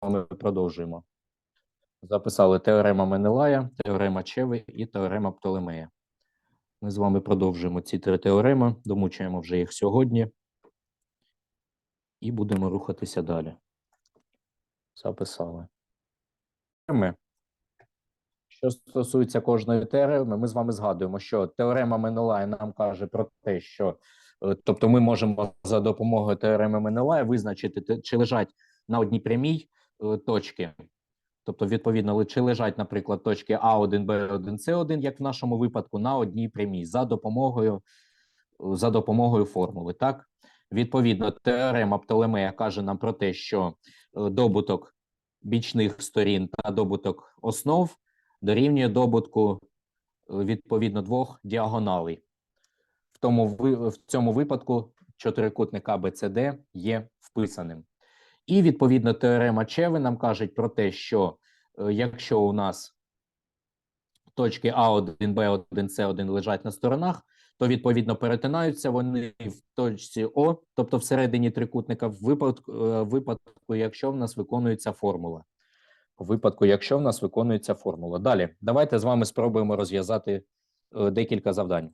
вами продовжуємо. Записали теорема Менелая, теорема Чеви і теорема Птолемея. Ми з вами продовжуємо ці три теореми, домучуємо вже їх сьогодні. І будемо рухатися далі. Записали. Що стосується кожної теореми, ми з вами згадуємо, що теорема Менелая нам каже про те, що е, тобто ми можемо за допомогою теореми Менелая визначити, чи лежать на одній прямій точки. Тобто, відповідно, чи лежать, наприклад, точки А1, Б1, С1, як в нашому випадку, на одній прямій за допомогою, е, за допомогою формули. Так, відповідно, теорема Птолемея каже нам про те, що е, добуток бічних сторін та добуток основ дорівнює добутку е, відповідно двох діагоналей. В тому в цьому випадку чотирикутник ABCD є вписаним. І відповідно теорема Чеви нам кажуть про те, що е, якщо у нас точки А1, Б1, С1 лежать на сторонах, то відповідно перетинаються вони в точці О, тобто всередині трикутника, в випадку, е, випадку, якщо в нас виконується формула. У випадку, якщо в нас виконується формула. Далі, давайте з вами спробуємо розв'язати е, декілька завдань.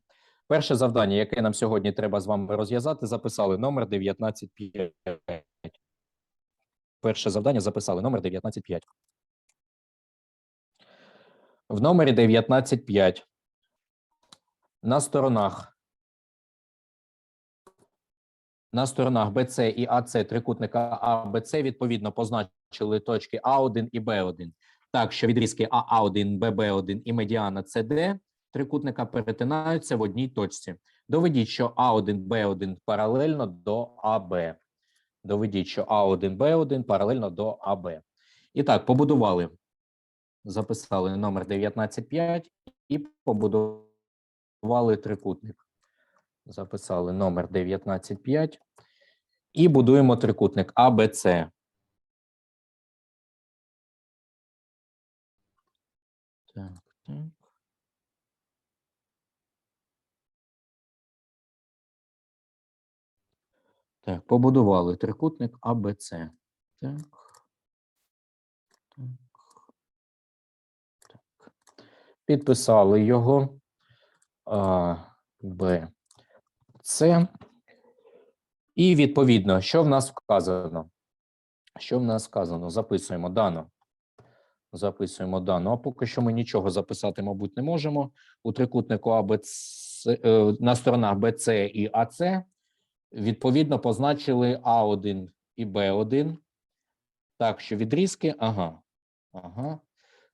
Перше завдання, яке нам сьогодні треба з вами розв'язати, записали номер 19.5. Перше завдання записали номер 19.5. В номері 19.5 на сторонах на сторонах BC і AC трикутника ABC відповідно позначили точки А1 і Б1 так, що відрізки АА1, ББ1 і медіана CD трикутника перетинаються в одній точці. Доведіть, що А1, Б1 паралельно до АБ. Доведіть, що А1, Б1 паралельно до АБ. І так, побудували. Записали номер 19.5 і побудували трикутник. Записали номер 19.5 і будуємо трикутник АБЦ. Так, так. Так, побудували трикутник АБЦ. Так. Так. Так. Підписали його. А, Б. С. І відповідно, що в нас вказано? Що в нас вказано? Записуємо дано. Записуємо дано. А поки що ми нічого записати, мабуть, не можемо. У трикутнику АБЦ е, на сторонах БЦ і АЦ відповідно позначили А1 і Б1. Так, що відрізки, ага. Ага.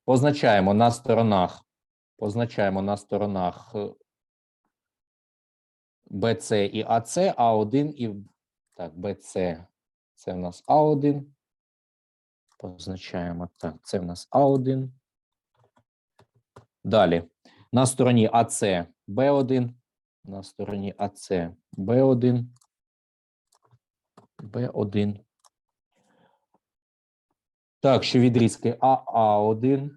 Позначаємо на сторонах. Позначаємо на сторонах е, BC і AC, А1 і так, BC це в нас А1. Позначаємо так, це в нас А1. Далі. На стороні АЦ Б1. На стороні АЦ Б1. Б1. Так, що відрізки АА1,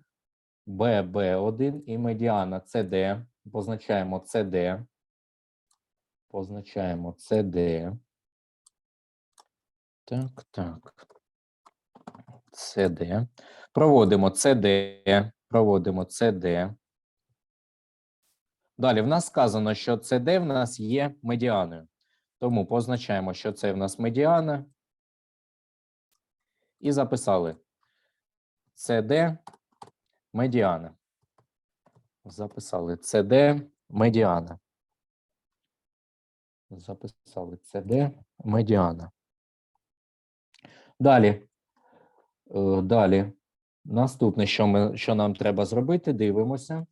ББ1 і медіана CD. Позначаємо CD. Позначаємо CD. Так, так. CD. Проводимо CD. Проводимо CD. Далі в нас сказано, що CD в нас є медіаною. Тому позначаємо, що це в нас медіана. І записали CD медіана. Записали CD медіана. Записали CD медіана. Далі. Е, Далі. Наступне, що, ми, що нам треба зробити, дивимося.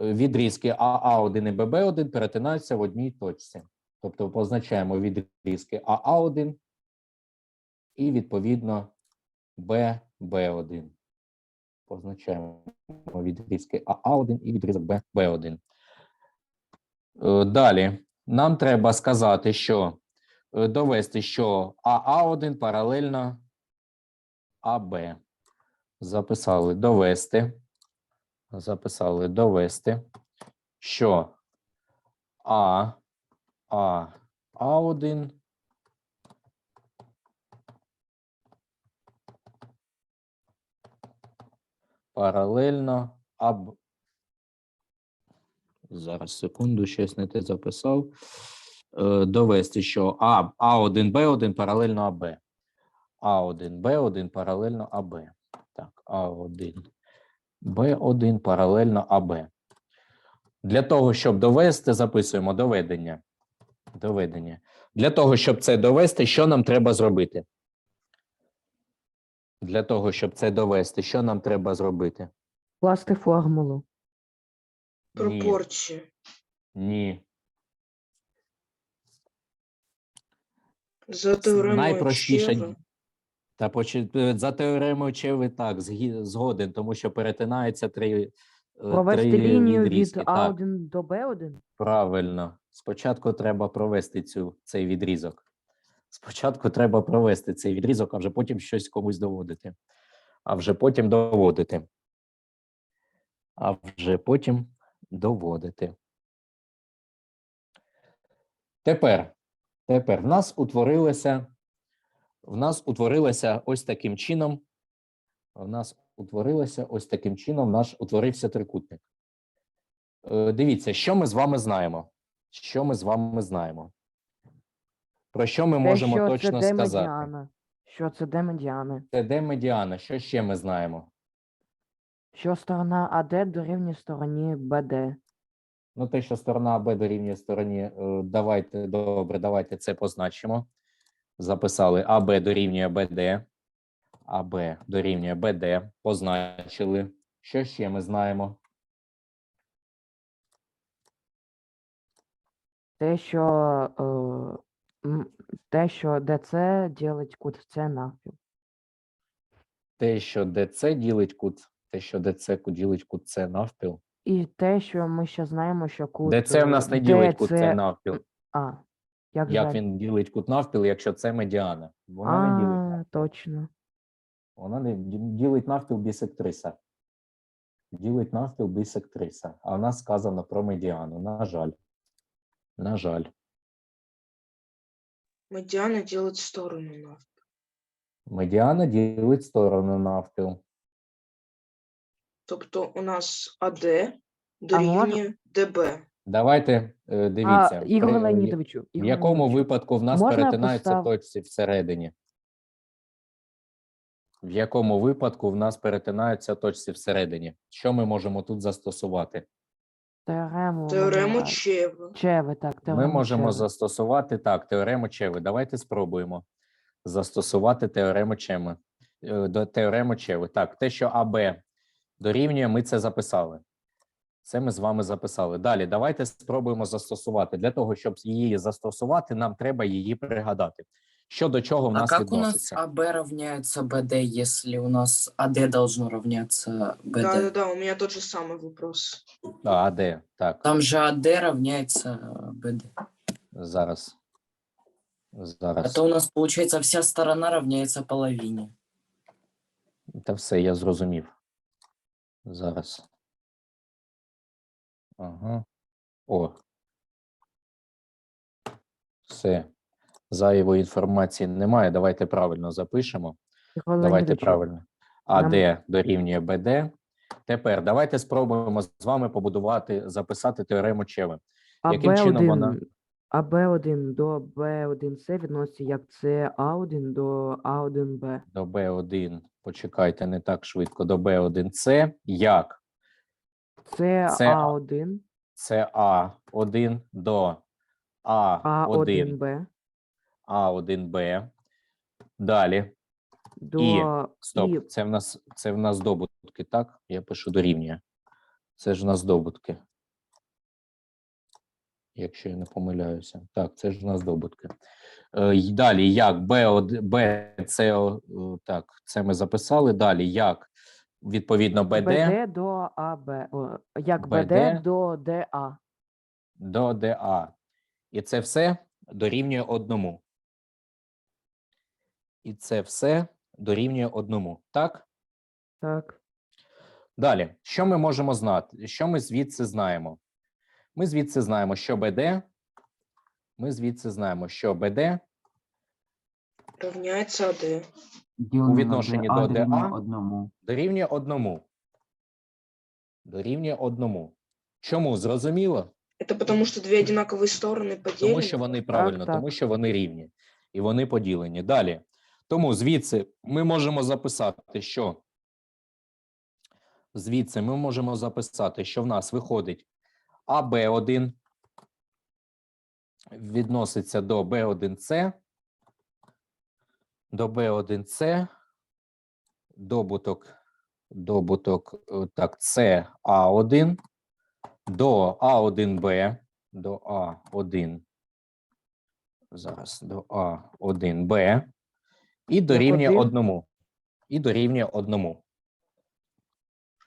Е, Відрізки АА1 і ББ1 перетинаються в одній точці. Тобто позначаємо відрізки АА1 і відповідно ББ1. Позначаємо відрізки АА1 і відрізок ББ1. Е, Далі нам треба сказати, що е, довести, що АА1 паралельно АБ. Записали довести. Записали довести, що А, А, А1 паралельно АБ. Зараз секунду, щось не те записав. Е, довести, що А, А1, Б1 паралельно АБ. А1, Б1 паралельно АБ. Так, А1, Б1 паралельно АБ. Для того, щоб довести, записуємо доведення. Доведення. Для того, щоб це довести, що нам треба зробити? Для того, щоб це довести, що нам треба зробити? Класти формулу. Ні. Ні. За теоремою Найпростіша Чева. Та почи- е, за теоремою Чеви так, згі- згоден, тому що перетинаються три, е, Провести три лінію від відрізки. Так, А1 до Б1. правильно. Спочатку треба провести цю, цей відрізок. Спочатку треба провести цей відрізок, а вже потім щось комусь доводити. А вже потім доводити. А вже потім доводити. Тепер, тепер в нас утворилося, в нас утворилося ось таким чином. В нас утворилося ось таким чином, наш утворився трикутник. Е, Дивіться, що ми з вами знаємо. Що ми з вами знаємо? Про що ми Те, можемо що точно це сказати? медіана. Що це Д медіани. Це де медіана? Що ще ми знаємо? Що сторона АД дорівнює стороні БД. Ну, те, що сторона АБ дорівнює стороні, е, давайте, добре, давайте це позначимо. Записали АБ дорівнює БД. АБ дорівнює БД. Позначили. Що ще ми знаємо? Те, що, е, м, те, що ДЦ ділить кут в С навпіл. Те, що ДЦ ділить кут, те, що ДЦ ділить кут С навпіл. І те, що ми ще знаємо, що кут ДЦ в нас не ділить кут С навпіл. А, як, Як жаль. він ділить кут навпіл, якщо це медіана? Вона не ділить. А, навпіл. точно. Вона не ді- ділить навпіл бісектриса. Ділить навпіл бісектриса. А в нас сказано про медіану. На жаль. На жаль. Медіана ділить сторону навпіл. Медіана ділить сторону навпіл. Тобто у нас АД дорівнює ДБ. Давайте е, дивіться. а, Ігор при- е, Леонідовичу, В Ігор якому Леонідовичу, випадку в нас можна я перетинаються постав- точці всередині? В якому випадку в нас перетинаються точці всередині? Що ми можемо тут застосувати? Теорему, Теорему Чева. Чеви, так, Ми теорему можемо Чеви. застосувати так, теорему Чеви. Давайте спробуємо застосувати теорему Чеви. Е, До теорему Чеви. Так, те, що АБ дорівнює, ми це записали. Це ми з вами записали. Далі, давайте спробуємо застосувати. Для того, щоб її застосувати, нам треба її пригадати. Що до чого в А нас как у нас? АБ равняется БД, если у нас АД должно равняться БД? Да, да, да, у меня тот же самый вопрос. А, АД, так, Там же АД равняется э, БД. зараз. А Зараз. то у нас, получается, вся сторона равняется половине. Та все, я зрозумів. Зараз. Ага. О. Все. Зайвої інформації немає. Давайте правильно запишемо. Ігор Давайте правильно. АД дорівнює БД. Тепер давайте спробуємо з вами побудувати, записати теорему Чеви. а яким чином вона- а Б1 до Б1С відноситься як це А1 до А1Б. До Б1. Почекайте, не так швидко. До Б1С. Як? Це Це А- А1, Це А1 до А1Б А1Б. Далі. до Стоп. І Це в нас це в нас здобутки, так? Я пишу дорівнює. Це ж в нас здобутки. Якщо я не помиляюся. Так, це ж в нас здобутки. Е, далі, як Б1, Б, це, е, так, це ми записали. Далі, як відповідно БД, БД до АБ, як БД. БД до ДА. до ДА. І це все дорівнює одному І це все дорівнює одному. Так? Так, Далі, що ми можемо знати? Що ми звідси знаємо? Ми звідси знаємо, що БД. Ми звідси знаємо, що БД Равняется АД. у відношенні до ДА одному. дорівнює одному. Дорівнює одному. Чому? Зрозуміло? Это потому что две одинаковые стороны поделены? Тому що вони правильно, так. тому що вони рівні і вони поділені. Далі. Тому звідси ми можемо записати, що? Звідси ми можемо записати, що в нас виходить АБ1 відноситься до Б1С, до Б1С, добуток, добуток, е, так, С А1 до А1Б, до А1, зараз до А1Б, і дорівнює один? одному. І дорівнює одному.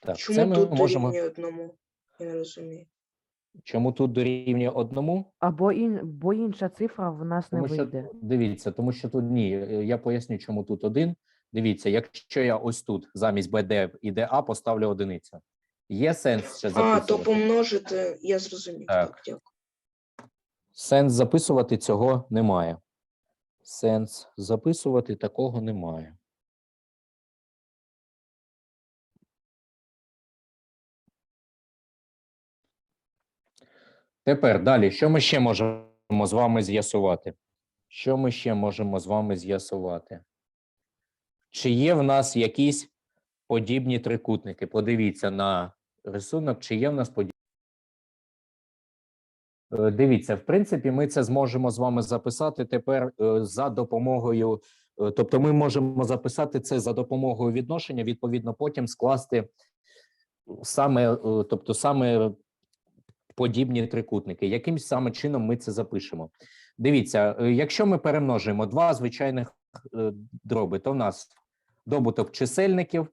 Так, Чому це ми тут можемо. дорівнює одному? Я не розумію. Чому тут дорівнює одному? Або, ін... бо інша цифра в нас не Тому що вийде. дивіться, тому що тут ні. е, Я поясню, чому тут один. Дивіться, якщо я ось тут замість БД і ДА поставлю одиницю, є сенс ще А, то помножити, я зрозумів. Так. Так, дякую. Сенс записувати цього немає. Сенс записувати такого немає. Тепер далі, що ми ще можемо з вами з'ясувати? Що ми ще можемо з вами з'ясувати? Чи є в нас якісь подібні трикутники? Подивіться на рисунок, чи є в нас подібні. Е, Дивіться, в принципі, ми це зможемо з вами записати тепер е, за допомогою. е, Тобто, ми можемо записати це за допомогою відношення, відповідно, потім скласти саме, тобто, саме подібні трикутники. Яким саме чином ми це запишемо? Дивіться, якщо ми перемножуємо два звичайних дроби, то в нас добуток чисельників,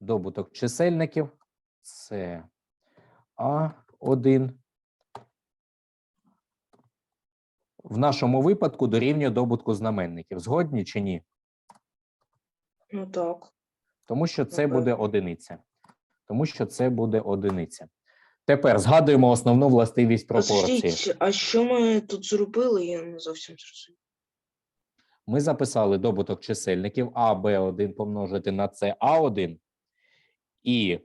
добуток чисельників це А1 в нашому випадку дорівнює добутку знаменників. Згодні чи ні? Ну так. Тому що це Напевно. буде одиниця. Тому що це буде одиниця. Тепер згадуємо основну властивість пропорції. а що ми тут зробили? Я не зовсім зрозумів. Ми записали добуток чисельників А, Б1 помножити на С А1 і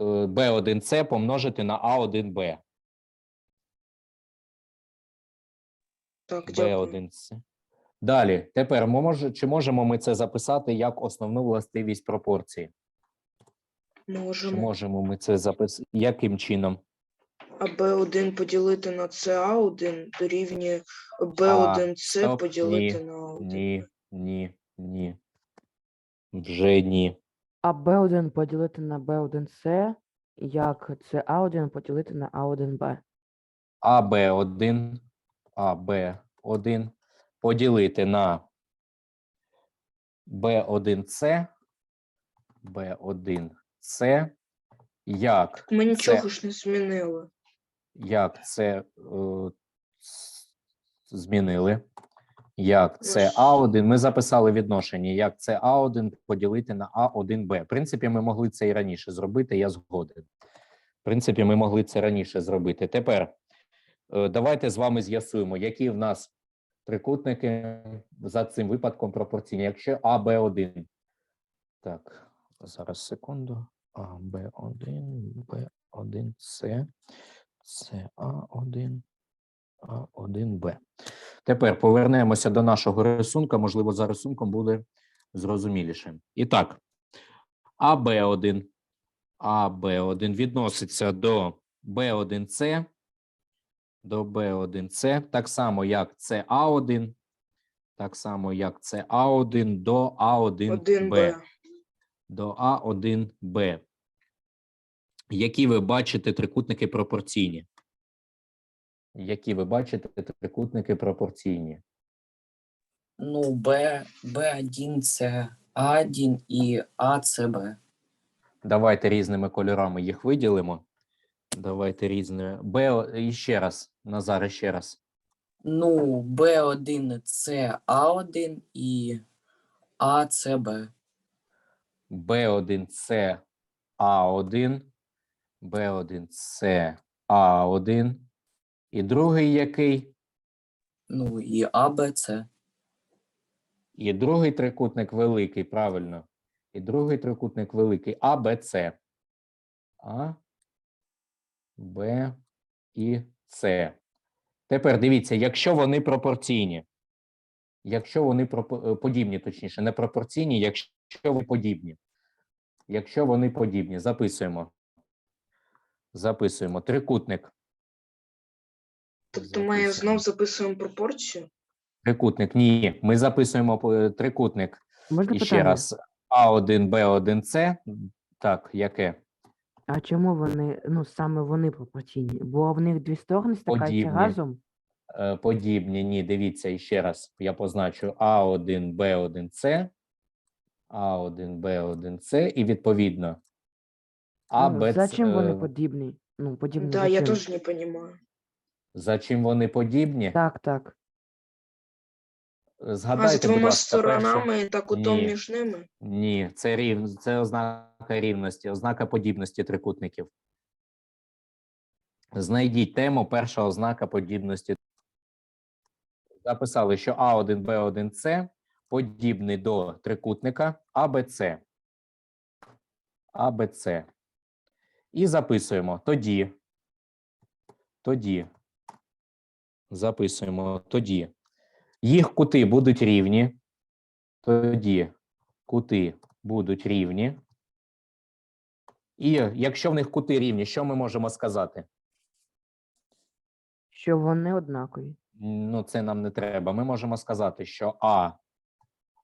е, Б1С помножити на А1Б. Так, дякую. Б1С. Далі, тепер ми мож- чи можемо ми це записати як основну властивість пропорції? Чи Можемо. можемо ми це записати? Яким чином? А Б1 поділити на СА1 дорівнює Б1С стоп, поділити ні, на 1. Ні, ні, ні. Вже ні. А B1 поділити на B1C, як це А1 поділити на А1Б. АБ1, АБ1 поділити на Б1С, Б1С, як Ми це, нічого ж не змінили. як це е, змінили. Як це А1, ми записали відношення, як це А1 поділити на А1Б. В принципі, ми могли це і раніше зробити, я згоден. В принципі, ми могли це раніше зробити. Тепер давайте з вами з'ясуємо, які в нас трикутники за цим випадком пропорційні. Якщо АБ1. Так, зараз секунду. АБ1, Б1, С, СА1, А1Б. Тепер повернемося до нашого рисунка. Можливо, за рисунком буде зрозуміліше. І так, АБ1, АБ1 відноситься до Б1С, до Б1С, так само, як СА1, так само, як СА1 до А1Б 1Б. до А1Б. Які ви бачите трикутники пропорційні? Які ви бачите трикутники пропорційні? Ну, Б, Б1 це А1 і А це Б. Давайте різними кольорами їх виділимо. Давайте різними. Б і ще раз. Назар, ще раз. Ну, Б1 це А1 і А це Б. Б1 це А1, Б1 це А1. І другий який? Ну і АБ це. І другий трикутник великий, правильно. І другий трикутник великий АБЦ. А, Б і С. Тепер дивіться, якщо вони пропорційні, якщо вони е, подібні, точніше, не пропорційні, якщо вони подібні. Якщо вони подібні, записуємо. Записуємо трикутник. Тобто ми Записуємо. знов записуємо пропорцію. Трикутник. Ні, ми записуємо е, трикутник. Можна І питання? ще раз А1, Б1, С. Так, яке? А чому вони, ну саме вони пропорційні? Бо в них дві сторони стикаються Подібні. разом. Е, Подібні. Ні, дивіться, ще раз я позначу А1, Б1, С. А1, Б1, С. І відповідно А, ну, Б, за С, чим вони е, подібні? Ну, подібні Да, я теж не розумію. За чим вони подібні? Так, так. А Згадайте, з будь двома ласка, перше- сторонами та кутом Ні. між ними. Ні, це рів... це ознака рівності, ознака подібності трикутників. Знайдіть тему перша ознака подібності. Записали, що А1, Б1, С подібний до трикутника АБЦ. АБЦ. І записуємо тоді. Тоді. Записуємо тоді. Їх кути будуть рівні. Тоді кути будуть рівні. І якщо в них кути рівні, що ми можемо сказати? Що вони однакові. Ну, це нам не треба. Ми можемо сказати, що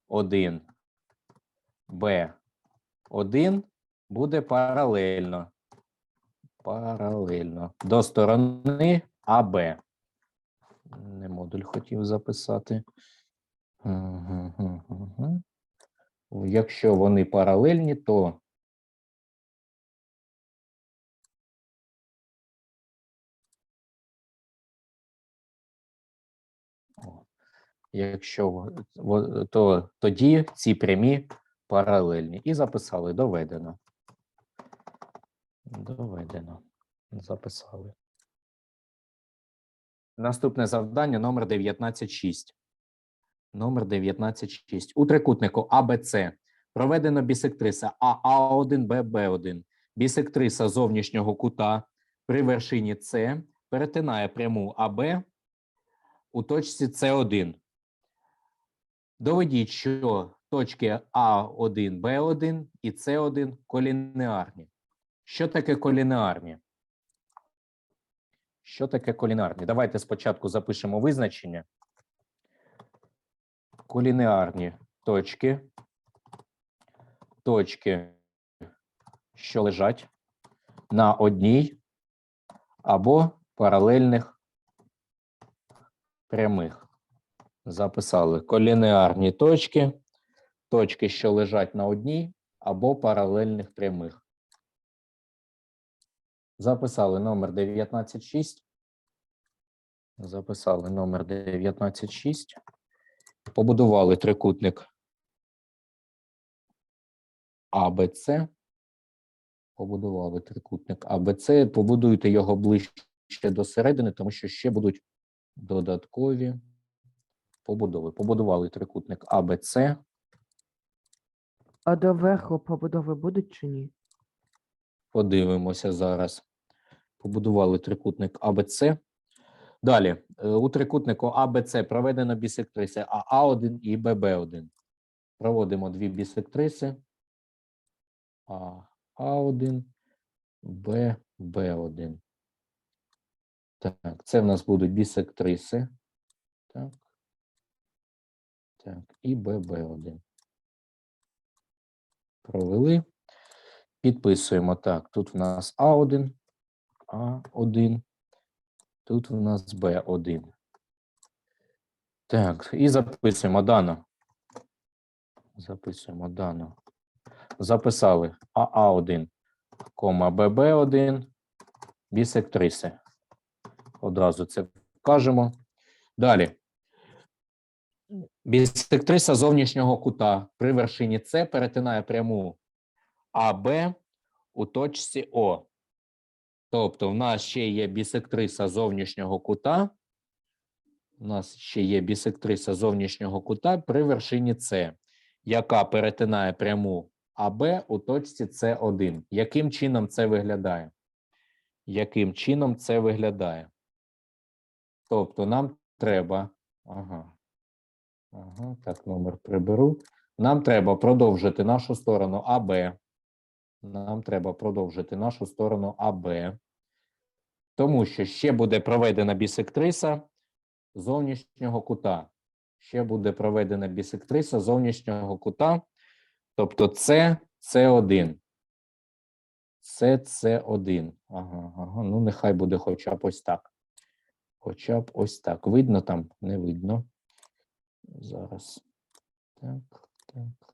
А1, Б1 буде паралельно. Паралельно до сторони АБ. Не модуль хотів записати. Якщо вони паралельні, то Якщо то тоді ці прямі паралельні. І записали доведено. Доведено. Записали. Наступне завдання номер 19.6. Номер 19.6. У трикутнику АБЦ проведено бісектриса АА1, ББ1. Бісектриса зовнішнього кута при вершині С перетинає пряму АБ у точці С1. Доведіть, що точки А1, Б1 і С1 колінеарні. Що таке колінеарні? Що таке колінеарні? Давайте спочатку запишемо визначення. Колінеарні точки. Точки, що лежать на одній або паралельних прямих. Записали колінеарні точки, точки, що лежать на одній або паралельних прямих. Записали номер 196. Записали номер 196. Побудували трикутник АБЦ. Побудували трикутник АБЦ. Побудуйте його ближче до середини, тому що ще будуть додаткові побудови. Побудували трикутник АБЦ. А до верху побудови будуть чи ні? Подивимося зараз. Побудували трикутник АБЦ. Далі, е, у трикутнику АБЦ проведено бісектриси АА1 і ББ1. Проводимо дві бісектриси. АА1, ББ1. Так, це в нас будуть бісектриси. Так. Так, і ББ1. Провели. Підписуємо так. Тут в нас А1, А1, тут в нас Б1. Так, і записуємо дано. Записуємо дано. Записали АА1, кома ББ1, бісектриси. Одразу це вкажемо. Далі. Бісектриса зовнішнього кута при вершині С перетинає пряму АБ у точці О. Тобто, в нас ще є бісектриса зовнішнього кута. У нас ще є бісектриса зовнішнього кута при вершині С, яка перетинає пряму а Б у точці С1. Яким чином це виглядає? Яким чином це виглядає? Тобто нам треба. Ага. Ага, так, номер приберу. Нам треба продовжити нашу сторону АБ. Нам треба продовжити нашу сторону АБ. Тому що ще буде проведена бісектриса зовнішнього кута. Ще буде проведена бісектриса зовнішнього кута. Тобто це С1. Це С1. Ага, ага. Ну, нехай буде хоча б ось так. Хоча б ось так. Видно там? Не видно. Зараз. Так, так.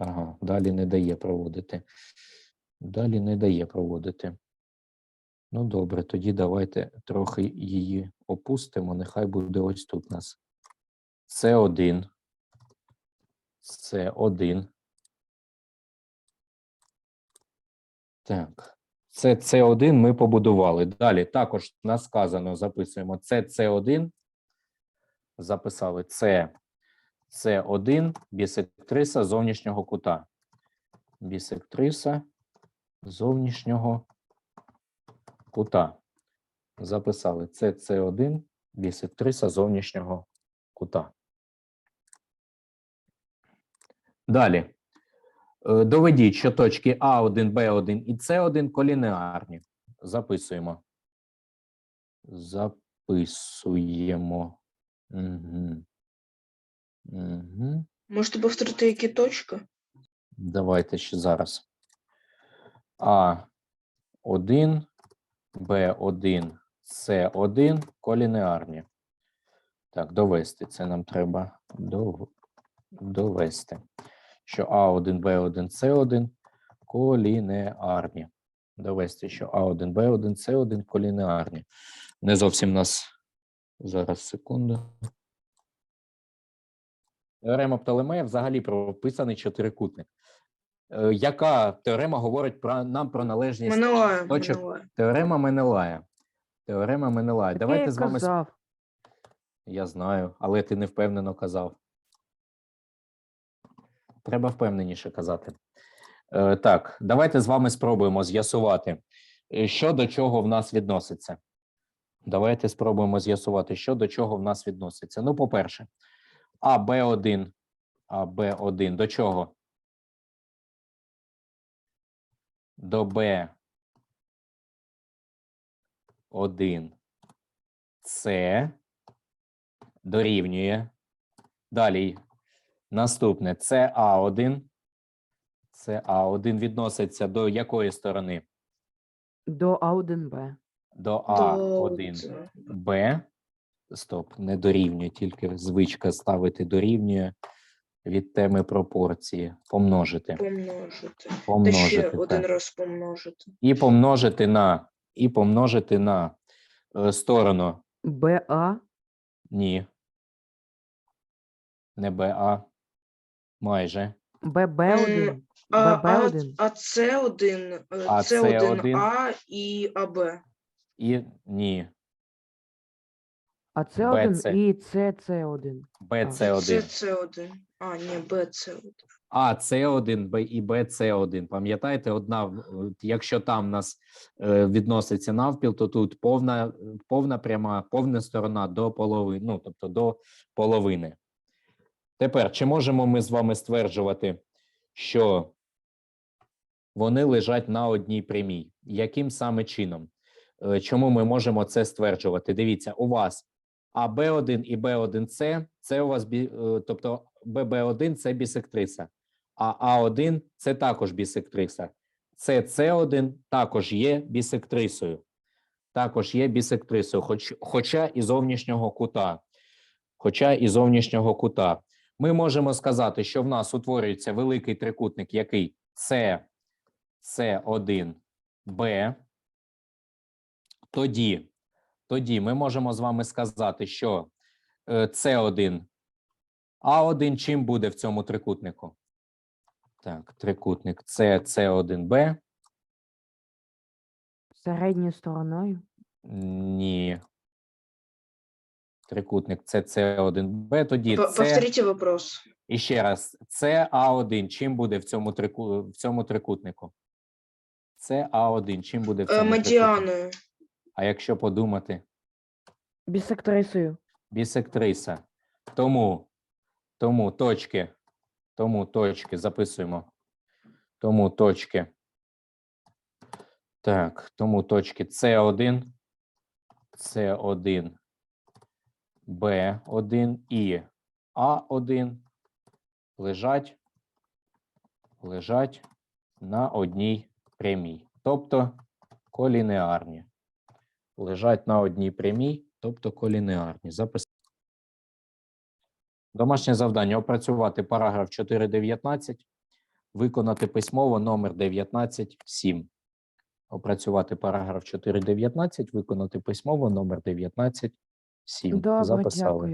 Ага, далі не дає проводити. Далі не дає проводити. Ну, добре, тоді давайте трохи її опустимо. Нехай буде ось тут у нас. С1. С1. Так. Це С1 ми побудували. Далі також у нас сказано, записуємо це С1. Записали це С1 бісектриса зовнішнього кута. Бісектриса зовнішнього кута. Записали це С1 бісектриса зовнішнього кута. Далі. Е, Доведіть, що точки А1, Б1 і С1 колінеарні. Записуємо. Записуємо. Угу. Угу. Можете повторити, які точки? Давайте ще зараз. А1, Б1, С1 колінеарні. Так, довести. Це нам треба довести. Що А1, Б1, С1 колінеарні. Довести, що А1, Б1, С1 колінеарні. Не зовсім нас. Зараз секунду. Теорема Птолемея взагалі прописаний чотирикутник. Е, Яка теорема говорить про нам про належність? Менелая. точок. Менелая. Теорема Менелая. Теорема Менелая. Так Давайте і з вами. казав. Я знаю, але ти не впевнено казав. Треба впевненіше казати. Е, так, давайте з вами спробуємо з'ясувати, е, що до чого в нас відноситься. Давайте спробуємо з'ясувати, що до чого в нас відноситься. Ну, по-перше, АБ1, АБ1 до чого? До Б1 С дорівнює. Далі наступне це А1. Це А1 відноситься до якої сторони? До А1Б. До До А1 це. Б. Стоп, не дорівнює, тільки звичка ставити дорівнює від теми пропорції. Помножити. Помножити. Та ще Помножити. один раз помножити. І помножити на. І помножити на е, сторону. БА. Ні. Не БА. Майже. ББ1. А, а, ББ1. а це один, е, А це це один один. А і АБ. І ні. А С1 БЦ. і ЦЦ1. БЦ1. Це це. А, ні, Б це один. А, С1 Б і Б С1. Пам'ятаєте, одна, в- от якщо там у нас е, відноситься навпіл, то тут повна, повна пряма, повна сторона до половини, ну, тобто до половини. Тепер, чи можемо ми з вами стверджувати, що вони лежать на одній прямій? Яким саме чином? Е, Чому ми можемо це стверджувати? Дивіться, у вас АБ1 і Б1С це у вас е, тобто ББ1 це бісектриса, а А1 це також бісектриса. Це С1 також є бісектрисою. Також є бісектрисою, хоч, хоча і зовнішнього кута. Хоча і зовнішнього кута. Ми можемо сказати, що в нас утворюється великий трикутник, який С, С1, Б. Тоді, тоді ми можемо з вами сказати, що е, С1 А1 чим буде в цьому трикутнику? Так, трикутник С, С1Б. Середньою стороною. Ні. Трикутник це С1Б. Тоді П- це Повторите вопрос. і ще раз, це А1. Чим буде в цьому трику в цьому трикутнику? Це А1. Чим буде в Е, цьому трикутнику? А якщо подумати, Бісектрисою. бісектриса. Тому, тому точки, тому точки записуємо. Тому точки. Так, тому точки С1, С1, Б1 і А1 лежать, лежать на одній прямій, тобто колінеарні. Лежать на одній прямій, тобто колінеарні. Запис. Домашнє завдання опрацювати параграф 4.19, виконати письмово номер 19.7. Опрацювати параграф 4.19, виконати письмово номер 19.7. Добре, Записали. дякую.